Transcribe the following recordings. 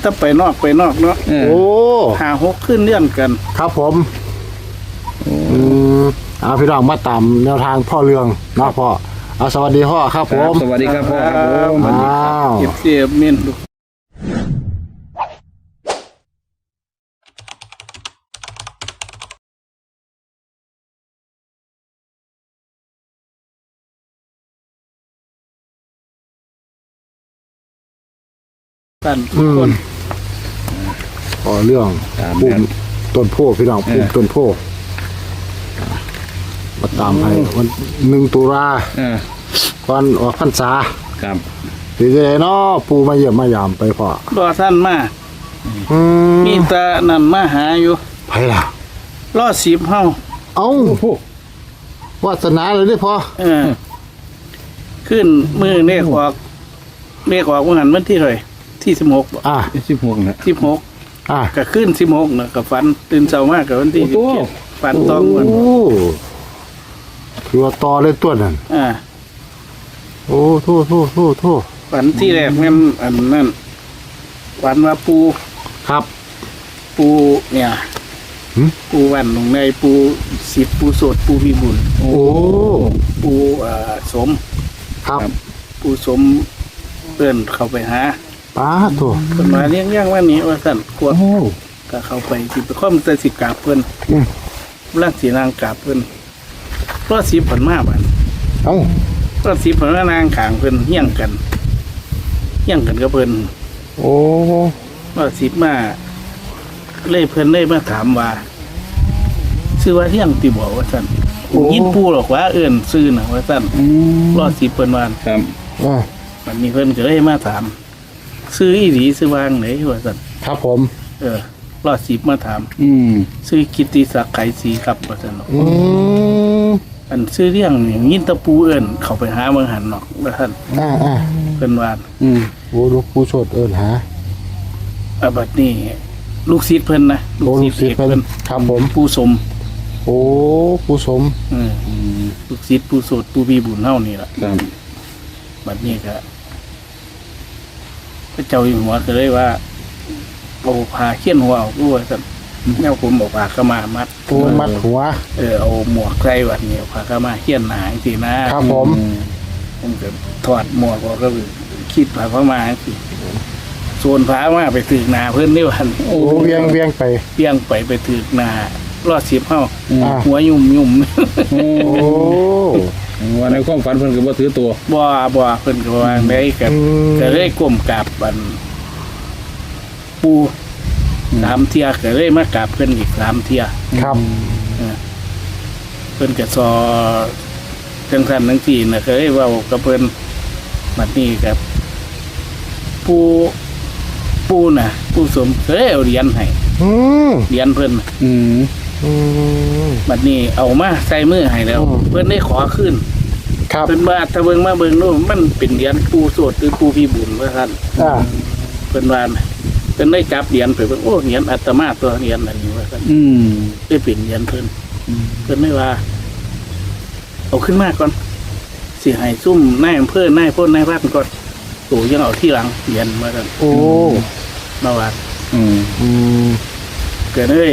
แต่ไปนอกไปนอกเนาะเออ โอ้หาหกขึ้นเลื่อนกันครับผมอืมเอาพี่น้องมาตามแนวทางพ่อเรืองเนาะพ่อเอาสวัสดีพ่อครับคผรับมสวัสดีครับพ่อครับผมสวัสดีอ้าว เก็บเสียบเมียนดูกั นทุอืกคมนพ่อเรื่องตามปุ่นั้มนต้นโพพี่น้องปุ่มเออต้นโพมาตามให้วันหนึ่งตุลาเออวันออกพรรษาครับดีใจเนาะปูมาเยี่ยมมายามไปพ่อรอท่านมาอืมมีแตานั่นมาหาอยู่ไปล่ะ รอสิบเฮาเอ้าโอ้โหวาสนาเลยเด้อพ่อเออ ขึ้นมือเลขออกเลขออกว่าหันวันที่เท่าไหร่ ที่สิบหกอะสิบหกนะสิบหกอะก็ขึ้นสิบหกนะกับฟันตื่นเช้ามากกับวันที่สิบโอ้โหเจ็ดฟันต้องวันโอ้คือว่าต่อเลยตัวนั่นอ่าโอ้โทษโทษโทษโทษฝันที่แรกนั่นอันนั่นฝันว่าปูครับ ปูเนี่ยหึปูวันลงในปูสิบปูโสดปูมีบุญโอ้ปูเอ่อสม ครับ ปูสมเพื่อนเข้าไปหา ป้าโทษคนมาเลี้ยงย่างว่านี้ว่าสั่นกลัวโอ้ ก็เข้าไปสิไปข้อมแต่สิกราบเพื่อนอืม ร่างสีนางกราบเพื่อนรอดสิบผันมาบันเอ้า รอดสิบผันมานางขางเพื่อนเฮี้ยงกันเฮี้ยงกันกับเพื่อนโอ้รอดสิบมาเล่เพื่อนเล่มาถามว่าชื่อว่าเฮี้ยงตีบอกว่าสั่นยินปูหรอกว่าเอื่นซื้อนะว่าสั่นอืมรอดสิบเพื่อนวานครับอะมันมีเพื่อนก็เลยมาถาม ซื้ออีหลีซื้อวางไหนว่าสั่นครับผม เออรอดสิบมาถาม อืมซื้อกิตติศักดิ์ไขสีครับว่าสั่นเนาะอืมอันซื้อเรื่องนี่ยินตะปูเอิ้นเขาไปหาเมืองหันนอกว่าท่านอ่าอ่าเพิ่นว่าอืมโอ้ลูกผู้โชดเอิญหาอาบัดนี้ลูกศิษย์เพิ่นนะโอ้ลูกศิษย์เอกเพิ่นครับผมผู้สมโอ้ผู้สมเออลูกศิษย์ผู้โสดผู้มีบุญเฮานี่ล่ะครับ บัดนี้ก็ พระเจ้าอยู่หัวก็เลยว่าเอาผ้าเขียนหัวเอาด้วยท่านแนวผมบอกผ้าขาวมามัดปูมัดหัว เออเอาหมวกใส่วัดนี้เอาผ้าขาวมาเขียนหนาจังซี่นะครับผมอืมผมก็ถอดหมวกออกก็คิดผ้าขาวมาจังซี่ส่วนผ้ามาไปถึกหนาเพิ่นนี่วันโอ้เวียงเวียงไปเปี้ยงไปไปถึกหนารอดสิบเฮาอ่า หัวยุ่มยุ่ม โอ้โอ้ ว่าในความฝันเพิ่นก็บ่ถือตัวบ่บ่เพิ่นก็วางได้กับอืมก็เลยก้มกราบบัน ปูสามเที่ยก็เลยมากราบเพิ่นอีกสามเที่ยครับเพิ่นก็ซอจังซั่นจังซี่น่ะก็เลยเว้ากับเพิ่นบัดนี้กับปูปูน่ะ ปูสมก็เลยเอาเหรียญให้อืมเหรียญเพิ่นน่ะอืม อืม บัดนี้เอามาใส่มือให้แล้ว อืม เพิ่นได้ขอขึ้นครับ เพิ่นว่าถ้าเบิ่งมาเบิ่งดูมันเป็นเหรียญปูโสดหรือปูพี่บุญว่าซั่นอ่า เพิ่นว่าน่ะเพิ่นได้จับเหรียญไปเพิ่นโอ้เหรียญอาตมาตัวเหรียญอันนี้ว่าซั่นอืมได้เป็นเหรียญเพิ่นเพิ่นไม่ว่า เอาขึ้นมาก่อนสิให้ซุ่มนายอำเภอนายพ้นนายพันก่อนตู่ยังเอาที่หลังเหรียญมาซั่นโอ้มาว่า อืม อืมก็เลย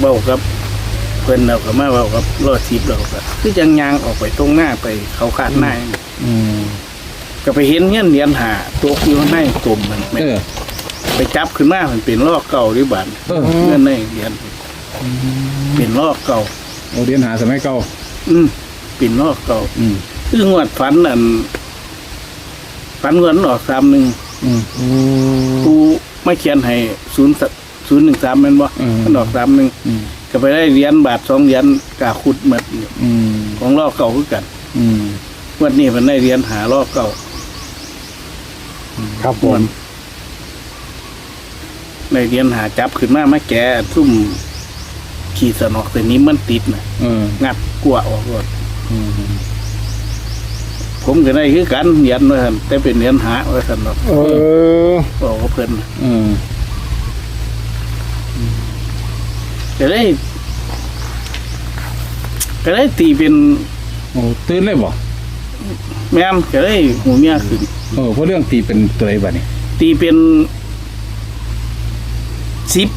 เว้ากับเพิ่นเอาก็มาเว้ากับรอดสิบเราก็คือจังยางออกไปตรงหน้าไปเขาคาดหน้าอืมก็ไปเห็นเงี้ยเหรียญหาตกอยู่ในกลมมันเออ ไปจับขึ้นมามันเป็นลอกเก่าหรือบันเออ เงินในเหรียญเป็นลอกเก่าเอาเรียนหาสมัยเก่าอืมเป็นลอกเก่า อืมคืองวดฝันนั่นฝันเงินออกสามหนึ่งอืมอืมกูไม่เขียนให้ศูนย์ ศูนย์หนึ่งสามมันบ่อืม มันออกสามหนึ่งอืมก็ไปได้เหรียญบาทสองเหรียญกาขุดหมดอยู่อืมของลอกเก่าคือกันอืมงวันนี้มันได้เหรียญหาลอกเก่าครับผมในเหรียญหาจับขึ้นมามาแกะซุ่มขี่สนอกแต่นี้มันติดนะเอองัดกลัวออกหมดอืมผมก็ได้คือกันเหรียญว่าซั่นแต่เป็นเหรียญหาว่าซั่นเนาะเออบอกว่าเพิ่นเออ ก็ได้ก็ได้ตีเป็นโอ้ตื่นเลยบ่แม่นก็ได้หูเมียขึ้นเออเพราะเรื่องตีเป็นตัวไอ้บัดนี่ตีเป็นสิบ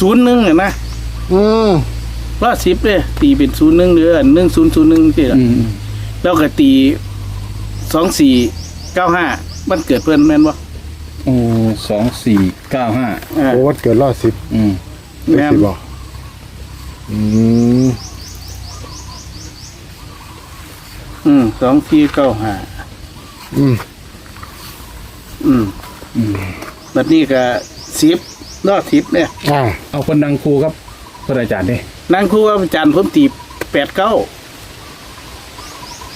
ศูนย์หนึ่งอะนะอืมล้อสิบเลยตีเป็นศูนย์หนึ่งหรือหนึ่งศูนย์ศูนย์หนึ่งที่ละอืมแล้วก็ตีสองสี่เก้าห้ามันเกิดเพื่อนแม่นบ่โอ้สองสี่เก้าห้าอ่าโอ้วันเกิดรอดสิบอืมเป็น แม่น สิบบ่อืมอืมสองสี่เก้าห้าอืมอืมอืมแบบนี้ก็สิบล้อสิบเนี่ยอ่าเอาคนดังครูครับพระอาจารย์เด้นางครูอาจารย์ผมตีแปดเก้า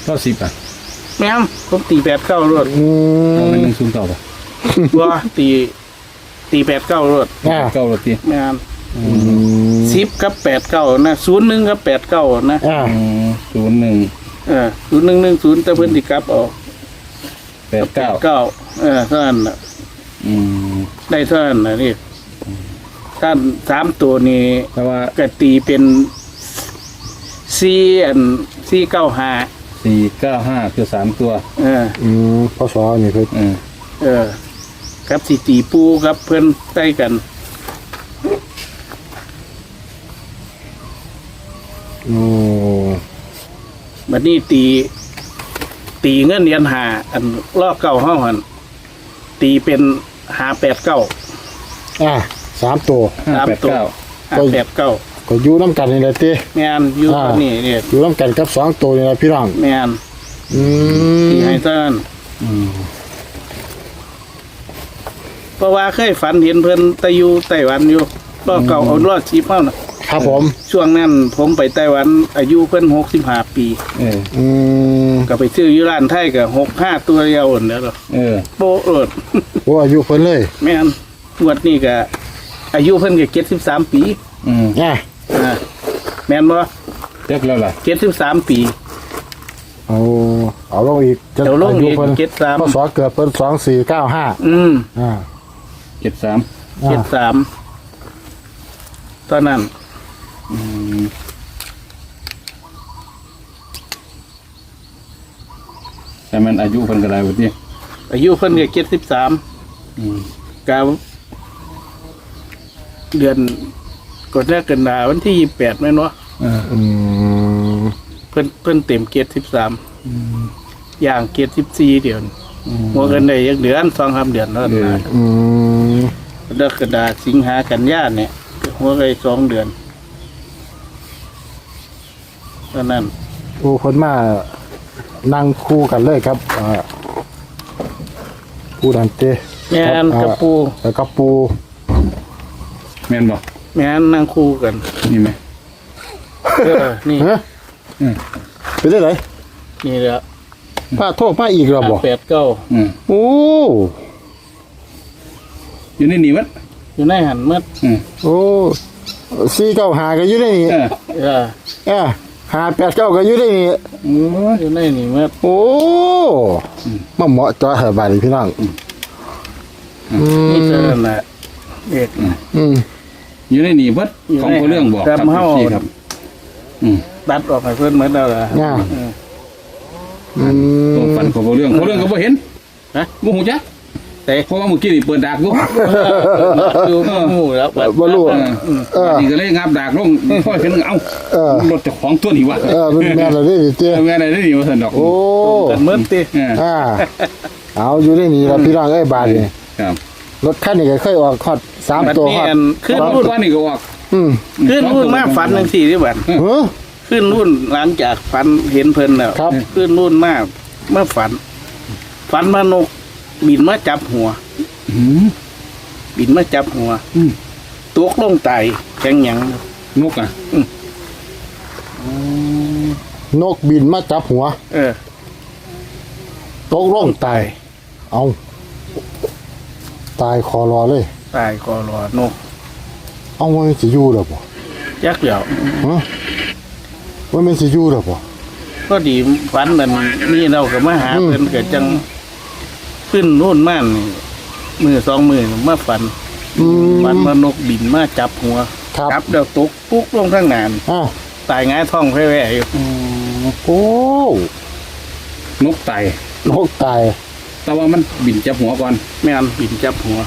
ก็สิบอะแม่มผมตีแปดเก้ารถอืเอามเป็นหนึ่งศูนย์เก้าป่ะว่าตีตีแปดเก้ารถอ่าเก้าโรตีแม่มอืม สิบกับแปดเก้านะศูนย์หนึ่งกับแปดเก้านะอ่าอืมศูนย์หนึ่งเออศูนย์หนึ่งหนึ่งศูนย์แต่เพิ่นติกลับเออกแปดเก้าเก้าเออเท่านั้นน่ะอืมได้เท่านั้นนะนี่ท่านสามตัวนี้แต่ว่าก็ตีเป็นสี่อันสี่เก้าห้าสี่เก้าห้าคือสามตัวเออ อืมพศนี่เพิ่นอืมเออ ครับสิตีปูครับเพื่อนใต้กัน โอ้บัดนี้ตี ตีเงินเหรียญหาอันรอบเก้าห้าหันตีเป็นหาแปดเก้าอ่าสามตัว ห้าแปดเก้า หาแปดเก้าก็อยู่น้ำกันนี่แหละติแมนอยู่อ่าตอนนี้เนี่ยอยู่น้ำกันกับสองตัวนี่แหละพี่น้องแมนอืมตีให้ท่านอืมเพราะว่าเคยฝันเห็นเพิ่นไตอยู่ไต้หวันอยู่รอบเก่าเอารอดชีพเฮานะ ครับผม ช่วงนั้นผมไปไต้หวันอายุเพิ่นหกสิบห้าปี เออ อืมก็ไปซื้ออยู่ร้านไทยก็หกห้าตัวเดียวนั่นแหล้วเออ โป๊ะโลดโอ้อายุเพิ่นเลยแม่นงวดนี้ก็อายุเพิ่นก็เจ็ดสิบสามปีอืมอ่าอ่าแม่นบ่เจ็กแล้วล่ะ เจ็ดสิบสามปี เอาเอาลงอีกจะเดี๋ยวลงอีกายุเพิ่นเจ็ดสาม พศเกิดเพิ่นสองสี่เก้าห้าอืมอ่าเจ็ดสามอ่าเจ็ดสามตอนนั้นอืม แต่มันอายุเพิ่นก็ได้วันนี้อายุเพิ่นก็เจ็ดสิบสามอืมกาเดือนกดแรกกันดาวันที่ยี่แปดแม่นวะเอออืมเพิ่นเพิ่นเต็มเจ็ดสิบสามอย่างเจ็ดสิบสี่เดือนอืมหัวกันได้ยักเดือนสองสามเดือนแล้วเออนะอืม เดือนกระดาสิงหากันยาเนี่ยหัวกันสองเดือนต อนนั้นโอ้เพิ่นมานั่งคู่กันเลยครับอ่าปูดันเต้แม่นกับปูแล้วก็ปูแม่นบ่แม่นนั่งคู่กันนี่ไหมเออนี่ฮะอืมไปได้ไหนนี่แหละพาโทษมาอีกแล้วบ่แปดเก้าอืมโอ้อยู่ในนี่วัดอยู่ในหันมัดอืมโอ้สี่เก้าหาก็อยู่ในนี่เออเอออ่า หาแปดเก้าก็อยู่ในนี่โอ้ยอยู่ในนี่มัดโอ้มาเหมาะจอเหบาดนีพี่น้องอืมนี่เท่านั้นแหละเด็กอืมอยู่ในนี่วัดอยู่ของในพระเรื่องบอกครับจำเฮ้าพี่ครับอืมตัดออกให้เพื่อนเหมือนเราละอ่าเอออืตัวมฟันของพระเรื่องพระเรื่องก็บ่เห็นฮะบ่ฮู้จัก แต่เพราะว่าเมื่อกี้นี่เปิดดากอยู่ดูหมู่แล้วบัดบ่รู้เออเออนี่ก็เลยงับดากลงพ่อเห็นเอ้าเออรถเจ้าของตัวนี้วะเออเป็นแม่เราได้ดิเจ้เออแม่ได้นี่ว่าซั่นดอกโอ้กันเมื่อตีเอออ่าเอาอยู่ในนี่แล้วพี่น้องเอ้ยบาดนี่ครับรถคันนี้ก็เคยออกฮอดสามบัดตัวนี้ฮอดอันขึ้นรรุ่นถว่านี่ก็ออกอืมขึ้นรุ่นมาฝันทั้งสี่ที่บัดเฮ้อขึ้นรุ่นหลังจากฝันเห็นเพิ่นแล้วครับขึ้นรุ่นมากเมื่อฝัน ฝันมานก บินมาจับหัว อืมบินมาจับหัวอืมตกลงไตแข็งหยัง นกอะนกบินมาจับหัวเออ ตกร่องตาย เอา ตายคอรอเลย ตายคอรอนกเอาว่ามันสิอยู่หรอบ่ยักษ์เหลี่ยวฮะว่ามันสิอยู่หรอบ่ก็ดีฝันมันนี่เราก็มาหาอืม เพิ่นเกิดจัง ขึ้นนู่นม่านนี่มือสองมือมาฝันอืม ฝันมานกบินมาจับหัวครับ จับเดี๋ยวตกปุ๊กลงข้างหนานอ่าตายง่ายท้องแว่ๆอยู่โอ้นกไตนกตายแต่ว่ามันบินจับหัวก่อนแม่นบินจับหัว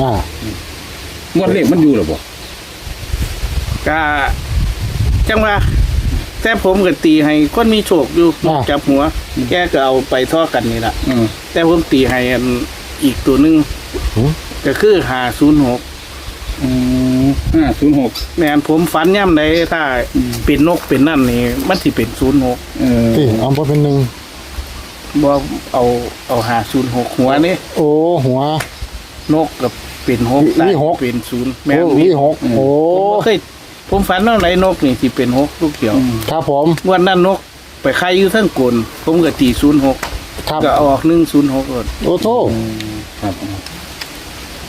อ่างวดเลขมันอยู่หรอบ่ก็จังว่า แต่ผมก็ตีให้คนมีโชคอยู่จับหัว แกก็เอาไปท่อกันนี่ล่ะเออแต่ผมตีให้อันอีกตัวหนึงหือ ก็คือหาศูนย์หกห้าศูนย์หก แม่นผมฝันย่ำใดถ้าเป็นนกเป็นนั่นนี่มันสิเป็นศูนย์หกเออที่เอาบ่เป็นหนึ่งบ่เอาเอาหาศูนย์หกหัวนี่โอ้หัว นกกับเป็นหกวิวิหก เป็นศูนย์โอ้แม่นวิหกโอ้ผมบ่เคย ผมฝันว่าไหนนกนี่สิเป็นหกลูกเกี่ยวครับผมวันนั้นนกไปไข่อยู่ทั้งกลนผมก็ตีศูนย์หกครับก็เอาออกหนึ่งศูนย์หกโอ้โทครับ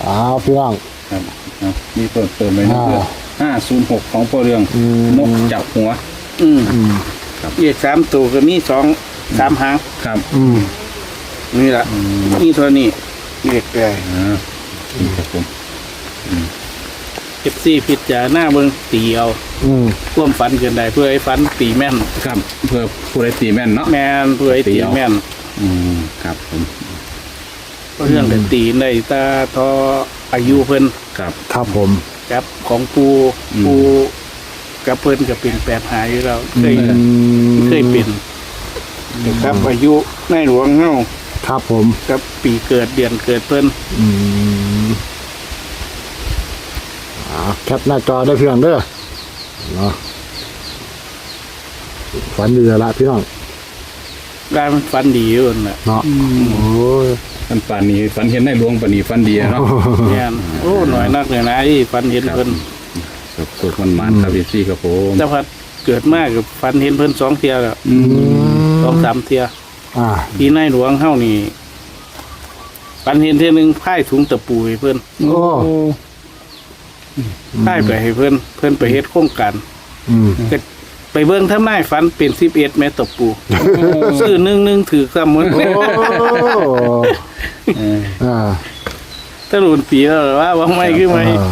อ้าวพี่น้อง ครับครับมีเปิดเติมเลยนะอ่า เพื่อห้าศูนย์หกของพ่อเรืองอืมนกจับหัว อืมอืมเรียกสามตัวก็มีสองสามหางครับอืมนี่ละนี่เท่านี้เรียกได้อ่านี่ครับผม เอฟซีพิจารณาเบิ่งตีเอาอืมความฝันเกินได้เพื่อให้ฝันตีแม่น ครับเพื่อผู้ใดตีแม่นเนาะ แม่นเพื่อให้ตีแม่นอืมครับผมเรื่องแต่ตีในตาทออายุเพิ่นครับ ครับผมกับของปูอืม ปูกับเพิ่นก็เป็นแปดหายอยู่แล้วเคยอืมเคยเป็นครับอายุในหลวงเฮาครับผม กับปีเกิดเดือนเกิดเพิ่นอืม อ่าแคปหน้าจอได้เพียงเด้อเนาะฝันดีแล้วละพี่น้องได้มันฝันดีอยู่นั่นน่ะเนาะโอ้ยฟันปานนี้ฟันเห็นในหลวงปานนี้ฟันดีเนาะแม่นโอ้หน่อยนักเลยนะที่ฝันเห็นเพิ่นสุดสุดมันมันครับพี่ซี่ครับผมแต่พัดเกิดมากกับฝันเห็นเพิ่นสองเที่ยแล้วอืมสองสามเที่ยอ่าที่ในหลวงเฮานี่ฝันเห็นเที่ยหนึงพ่ายถุงตะปูให้เพิ่นโอ้ พ่ายไปให้เพิ่นเพิ่นไปเฮ็ดโครงการอืมก็ไปเบิ่งทำนายฝันเป็น11แม่ตะปูซื้อหนึงหนึงถือซ้ำหมดโอ้เอออ่าตะลุนปีแล้วเหรอว่าว่าไม่คือไม่เออ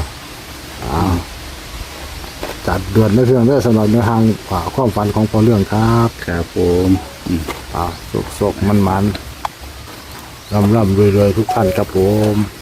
อ้าวจัดด่วนได้เพียงเด้อสำหรับในวทางอ่าความฝันของพอเรื่องครับครับผมอืมอ่าสุกๆมันๆร่ำๆรวยๆทุกท่านครับผม